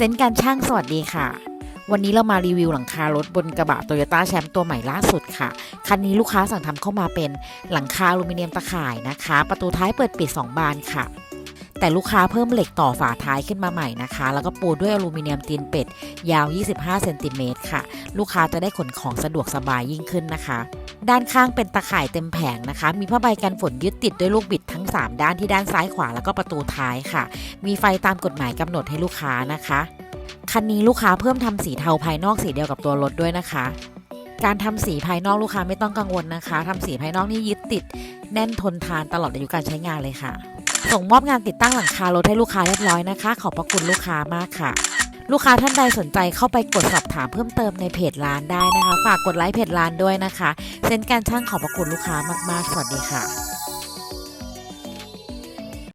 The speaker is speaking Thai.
เซนต์การช่างสวัสดีค่ะ วันนี้เรามารีวิวหลังคารถบนกระบะโตโยต้าแชมป์ตัวใหม่ล่าสุดค่ะ คันนี้ลูกค้าสั่งทำเข้ามาเป็นหลังคาอลูมิเนียมตะข่ายนะคะ ประตูท้ายเปิดปิด 2 บานค่ะ แต่ลูกค้าเพิ่มเหล็กต่อฝาท้ายขึ้นมาใหม่นะคะ แล้วก็ปูด้วยอลูมิเนียมตีนเป็ด ยาว 25เซนติเมตรค่ะ ลูกค้าจะได้ขนของสะดวกสบายยิ่งขึ้นนะคะ ด้านข้างเป็นตะข่ายเต็มแผงนะคะ มีผ้าใบกันฝนยึดติดด้วยลูกบิดทั้ง 3 ด้านที่ด้านซ้ายขวาแล้วก็ประตูท้ายค่ะ มีไฟตามกฎหมายกำหนดให้ลูกค้านะคะ คันนี้ลูกค้าเพิ่มทำสีเทาภายนอกสีเดียวกับตัวรถด้วยนะคะ การทำสีภายนอกลูกค้าไม่ต้องกังวลนะคะทำสีภายนอกนี่ยึดติดแน่นทนทานตลอดอายุการใช้งานเลยค่ะ ส่งมอบงานติดตั้งหลังคารถให้ลูกค้าเรียบร้อยนะคะ ขอบพระคุณลูกค้ามากค่ะ ลูกค้าท่านใดสนใจเข้าไปกดสอบถามเพิ่มเติมในเพจร้านได้นะคะ ฝากกดไลค์เพจร้านด้วยนะคะ เซ็นการช่างขอบพระคุณลูกค้ามากๆ สวัสดีค่ะ